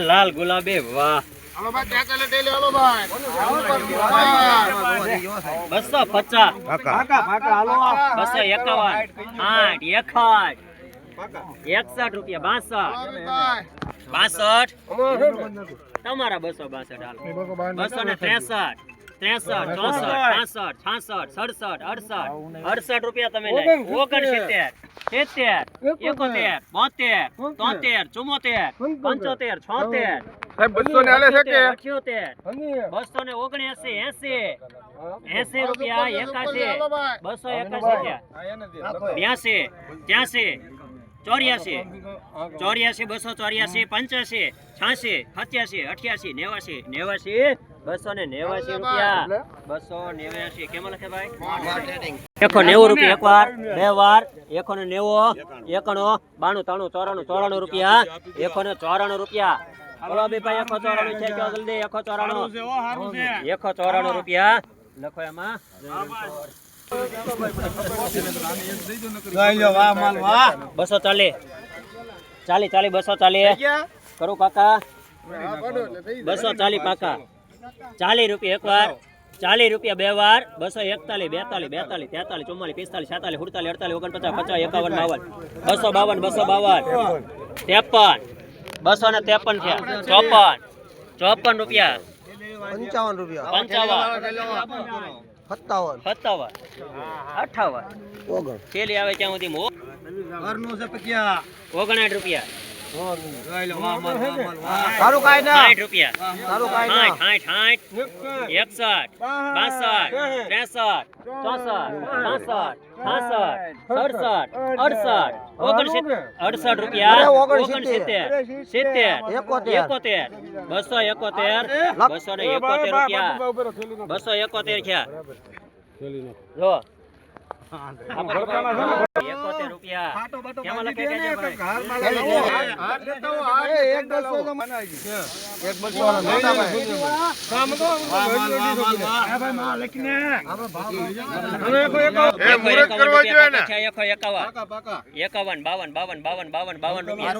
લાલ ગુલાબી વાહ હાલો ભાઈ ત્યાં ચાલે ડેલી હાલો ભાઈ બસો પચાસ બસો એકાવન આઠ એકાઠ એકસઠ રૂપિયા બાસઠ બાસઠ તમારા બસો બાસઠ હાલો. બસો ને ત્રેસઠ. ત્રેસઠ ચોસઠ પાસઠ છાસઠ સડસઠ અડસઠ. અડસઠ રૂપિયા તમે ઓગણસિત્તેર સિત્તેર એકોતેર. બોતેર તોતેર ચુમ્મોતેર પંચોતેર. છોતેર. બસો ને અઠ્યોતેર. બસો ને ઓગણએસી એસી. એસી રૂપિયા એકાસી. બસો એકાશી થયા બ્યાસી ત્યાસી. ચોર્યાસી. ચોર્યાસી બસો ચોર્યાસી પંચ્યાસી છ્યાસી સત્યાસી અઠ્યાસી નેવાસી. નેવાસી બસો ને નેવાસી રૂપિયા. બસો નેવાસી. કેમ લખે ભાઈ? એકસો નેવું રૂપિયા એક વાર બે વાર એકસો ને નેવું એકણો બાણું ત્રણું ચોરાણું ચોરાણું રૂપિયા. એકસો ને ચોરાણું રૂપિયા. બોલો બી ભાઈ એકસો ચોરાણું છે કયો જલ્દી? એકસો ચોરાણું. એકસો ચોરાણું રૂપિયા. લખો એમાં. બસો ચાલી ચાલી ચાલી બસો ચાલી કરું કાકા બસો ચાલી પાકા. ચાલી રૂપિયા એક વાર ચાલી રૂપિયા બે વાર. બસો એકતાલીસ બેતાલીસ બેતાલીસ તેતાલીસ ચુમ્માલીસ પિસ્તાલીસ છેતાલીસ સુડતાલીસ અડતાલીસ ઓગણપચાસ પચાસ એકાવન બાવન. બસો બાવન બસો બાવન. ત્રેપન બસો ને ત્રેપન થયા ચોપન. ચોપન રૂપિયા. પંચાવન રૂપિયા. પંચાવન. સત્તાવન. સત્તાવન. અઠાવન. ઓગણ. પેલી આવે ત્યાં સુધી મો- ઘરનું છે પક્યા ઓગણસાઠ રૂપિયા. સારું કાંઈ ના સાઠ રૂપિયા સારું કાંઈ ના સાઠ સાઠ સાઠ એકસઠ બાસઠ ત્રેસઠ ચોસઠ પાસઠ છાસઠ સડસઠ અડસઠ ઓગણસિત્તેર અડસઠ રૂપિયા ઓગણસિત્તેર. સિત્તેર એકોતેર. એકોતેર બસો એકોતેર બસો ને એકોતેર રૂપિયા બસો એકોતેર છે જો એકાવન. બાવન બાવન બાવન બાવન બાવન રૂપિયા.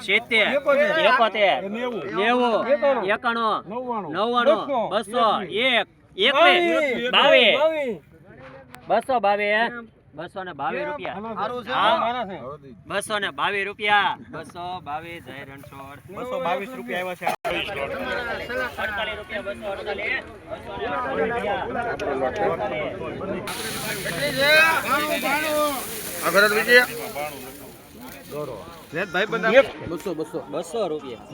સિત્તેર. એકોતેર. નેવું. એકાણું. નવ્વાણું. બસો. એક. એક બાવીસ. બસો બાવીસ બસો ને બાવીસ રૂપિયા? બસો ને બાવીસ રૂપિયા બસો બાવીસ જય રણછોડ બસો બાવીસ રૂપિયા આવ્યા છે અડતાલીસ રૂપિયા બસો અડતાલીસ બસો બસો રૂપિયા.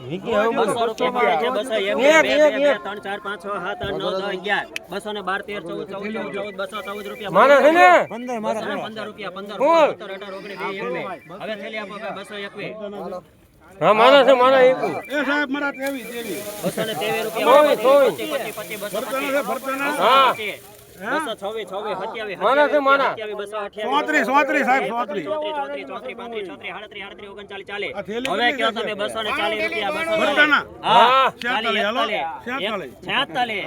ત્રણ ચાર પાંચ છ સાત આઠ નવ દસ અગિયાર. બસો ને બાર તેર ચૌદ ચૌદ ચૌદ ચૌદ બસો ચૌદ રૂપિયા. બસો પંદર રૂપિયા પંદર સત્તર અઢાર ઓગણીસ હવે થેલી આપો બસો એકવીસ. રૂપિયા હા ચાલીસ એકતાલીસ. છેતાલીસ.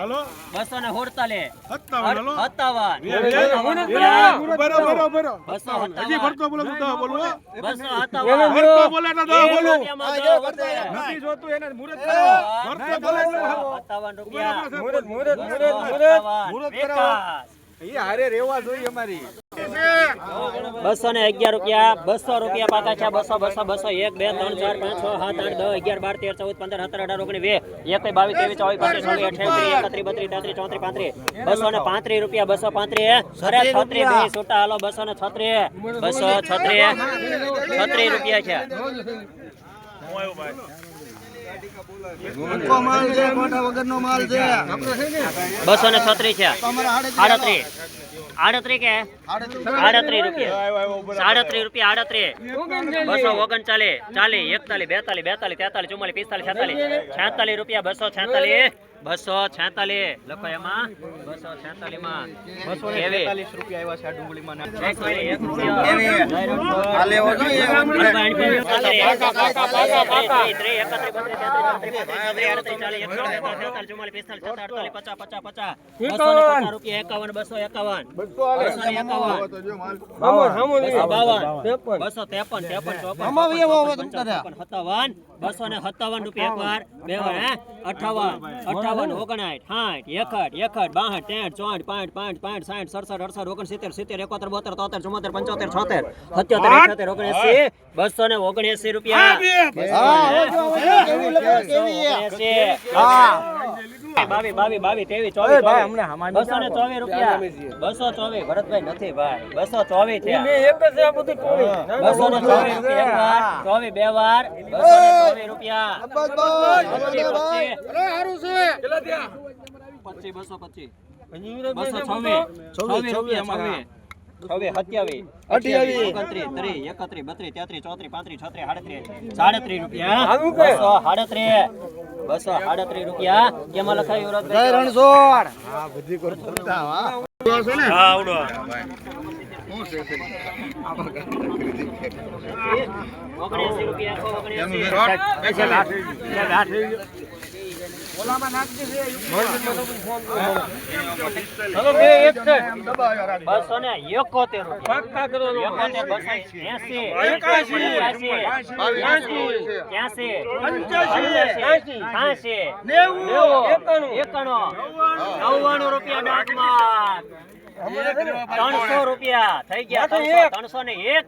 બસો. ને અગિયાર રૂપિયા બસો રૂપિયા પાકા છે બસો બસો બસો એક બે ત્રણ ચાર પાંચ છ સાત આઠ દસ અગિયાર બાર તેર ચૌદ પંદર સત્તર અઢાર ઓગણીસ બે એક બાવીસ ત્રેવીસ ચોવીસ પાંત્રીસ છવ્વીસ અઠ્યાવીસ એકત્રીસ બત્રીસ તેત્રીસ ચોત્રીસ પાંત્રીસ. બસો ને પાંત્રીસ રૂપિયા બસો પાંત્રીસ. અરે છત્રીસ બે છૂટા હાલો બસો ને છત્રીસ. બસો છત્રીસ. છત્રીસ રૂપિયા છે. બસો ને છત્રીસ છે. આડત્રીસ. આડત્રીસ કે? આડત્રીસ રૂપિયા. સાડત્રીસ રૂપિયા આડત્રીસ. બસો ઓગણચાલીસ ચાલીસ એકતાલીસ બેતાલીસ બેતાલીસ તેતાલીસ ચુમ્માલીસ પિસ્તાલીસ છેતાલીસ. છેતાલીસ રૂપિયા બસો છેતાલીસ. બસો છેતાલીસ. લખો એમાં. બસો છેતાલીસમાં મિનિટ, એક રૂપિયો. આ લેવો જોઈએ. એકાવન બસો બસો. બસો બસો ત્રેપન. બસો ત્રેપન ચોપન સત્તાવન બસો ને સત્તાવન રૂપિયા એક વાર બે વાર હે? અઠાવન. અઠાવન ઓગણાઠ સાઠ એકઠ એકઠ બાસઠ તેર ચોસઠ પાંઠ પાંઠ પાંઠ સાઠ સડસઠ અડસઠ ઓગણ સિત્તેર એકોતેર બોતેર તોતેર ચુમ્મોતેર પંચોતેર છોતેર સત્યોતેર અઠ્યોતેર ઓગણએસી બસો ને ઓગણએસી રૂપિયા બાવી બાવી બાવી તેવી ઓય ભાઈ, ચોવીસ. હમારી બસો ને ચોવીસ રૂપિયા. બસો ચોવીસ ભરતભાઈ નથી ભાઈ. બસો ચોવીસ છે. બસો ને ચોવીસ રૂપિયા એક બે વાર. બસો ને ચોવીસ રૂપિયા. પચીસ બસો પચીસ. બસો છવ્વીસ. છવ્વીસ રૂપિયા છવ્વીસ સત્યાવીસ અઠ્યાવીસ. ઓગણત્રીસ ત્રીસ એકત્રીસ બત્રીસ તેત્રીસ ચોત્રીસ પાંત્રીસ છત્રીસ સાડત્રીસ સાડત્રીસ રૂપિયા બસો સાડત્રીસ બસો સાડત્રીસ રૂપિયા કેમાં લખાયું જય રણછોડ. હા, બધી કરતા, હા. ઓગણએંસી નવ્વાણું. રૂપિયા ડાકમાં ત્રણસો રૂપિયા. થઈ ગયા ત્રણસો. ત્રણસો ને એક.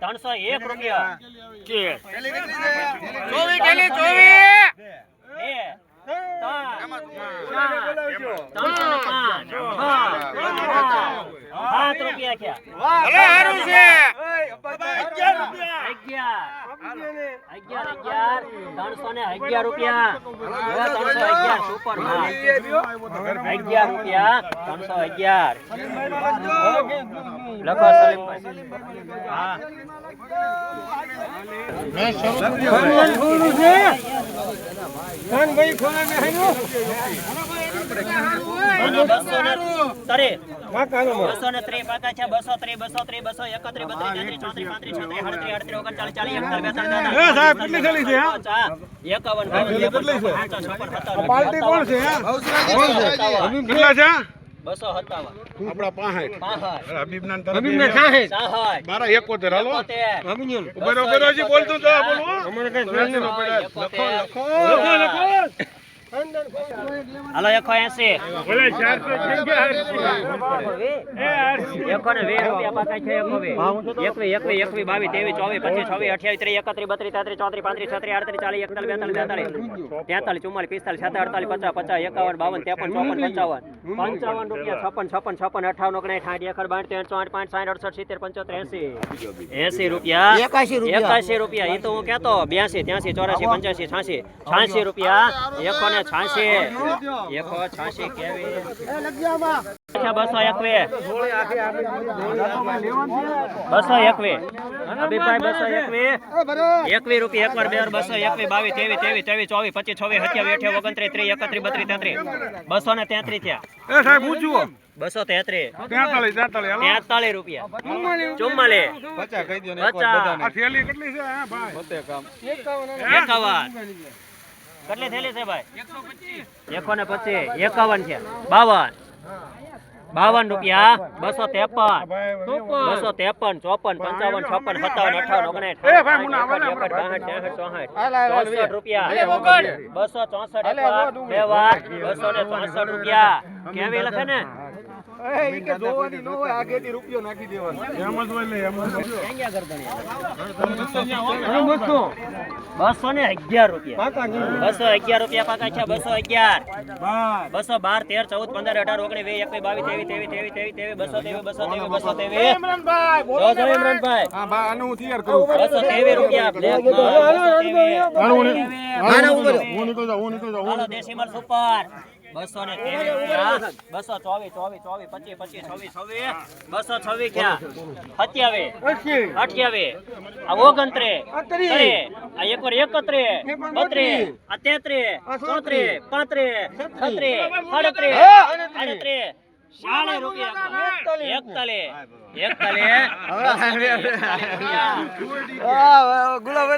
ત્રણસો એક રૂપિયા. ચોવીસ ત્રણ, સાત, સાત રૂપિયા થયા અગિયાર અગિયાર. અગિયાર. ત્રણસો ને અગિયાર રૂપિયા. ત્રણસો અગિયાર. સુપર અગિયાર રૂપિયા ત્રણસો અગિયાર. લખો સલીમભાઈ હા હનુમાન ખોલું ને. હાલ્યો. બસો ને ત્રીસ વાંકાનું. બસો ને ત્રીસ પાકા છે બસો ત્રીસ બસો ત્રીસ બસો એકત્રીસ બત્રીસ તેત્રીસ ચોત્રીસ પાંત્રીસ છત્રીસ આડત્રીસ આડત્રીસ ઓગણચાલીસ ચાલીસ એકતાલીસ બેતાલીસ તેતાલીસ એકાવન બાવન ત્રેપન ચોપન પંચાવન છપ્પન સત્તાવન પાર્ટી કોણ છે કેટલા છે બસો સત્તાવન. આપડા પાંસઠ હબીબના ને મારા એકોતેર હાલો. બોલતું તો અમારે કઈ. લખો, લખો. લખો, લખો. હાલો એકસો એસી. એકો ને વીસ રૂપિયા પાકા છે એકો વીસ. એકવીસ એકવીસ એકવીસ બાવીસ ત્રેવીસ ચોવીસ પચીસ છવ્વીસ અઠ્યાવીસ ત્રીસ એકત્રીસ બત્રીસ તેત્રીસ ચોત્રીસ પાંત્રીસ છત્રીસ આડત્રીસ ચાલીસ એકતાલીસ બેતાલીસ તેતાલીસ તેતાલીસ ચુમ્માલીસ પિસ્તાલીસ સત્તર અડતાલીસ પચાસ પચાસ એકાવન બાવન ત્રેપન ચોપન પંચાવન. પંચાવન રૂપિયા છપ્પન છપ્પન છપ્પન અઠાવન ઓગણીસ સાઠ એકર બાઠ ત્રણ ચોઠ પાંચ સાઠ અડસઠ સિત્તેર પંચોતેર એસી. એસી રૂપિયા. એકાશી રૂપિયા. એ તો હું કહેતો બ્યાસી ત્યાસી ચોરાસી પંચ્યાસી છ્યાસી છ્યાસી રૂપિયા. એકસો ને છ્યાસી એકો છાંસી કેવી. બસો એકવીસ. બસો એકવીસ. અભિભાઈ બસો એકવીસ. એકવીસ રૂપિયા એક વાર બે બસો એકવી બાવીસ તેવી તેવી ચોવીસ ચોવીસ પચીસ છવ્વીસ સત્યાવીસ અઠ્યાવીસ ઓગણત્રીસ ત્રીસ એકત્રીસ બત્રીસ તેત્રીસ. બસો ને તેત્રીસ થયા. બસો તેત્રીસ. તેતાલીસ રૂપિયા. ચુમ્માલીસ. પચાસ. આ થેલી કેટલી છે? હા ભાઈ. એકાવન. કેટલી થેલી છે ભાઈ? એકસો ને પચીસ. એકાવન છે. બાવન. બાવન રૂપિયા. બસો ત્રેપન. બસો ત્રેપન ચોપન પંચાવન છપ્પન સત્તાવન અઠાવન ઓગણીસ એ ભાઈ, મુન્ના, આવો ને, એકસઠ, બાસઠ, ત્રેસઠ, ચોસઠ, રૂપિયા. બસો ચોસઠ બે વાર. બસો ને ચોસઠ રૂપિયા. કેવી લખે ને? એમ જ હોય ને, એમ જ બસો ને અગિયાર રૂપિયા. બસો અગિયાર રૂપિયા પાકા છે બસો અગિયાર. બસો બાર તેર ચૌદ પંદર અઢાર ઓગણીસ વીસ એકવીસ બાવીસ તેવી તેવી તેવી તેવી તેવી બસો તેવી બસો તેવી બસો કરું. બસો ત્રેવીસ રૂપિયા બ્લેક બસો ત્રેવીસ. હું નીકળી જાઉં હું નીકળી જાઉં દેશી મર સુપર. બસો ને બસો ચોવીસ ચોવીસ ચોવીસ પચીસ પચીસ છવ્વીસ છવ્વીસ. બસો છવ્વીસ ક્યાં? સત્યાવીસ. અઠ્યાવીસ. આ ઓગણત્રે આ એક વાર એકત્રે બત્રીસ. આ તેત્રે ચોત્રે પાંત્રે છત્રે અડત્રે આડત્રીસ ચાલીસ રૂપિયા એકતાલીસ. એકતાલીસ. ગુલાબ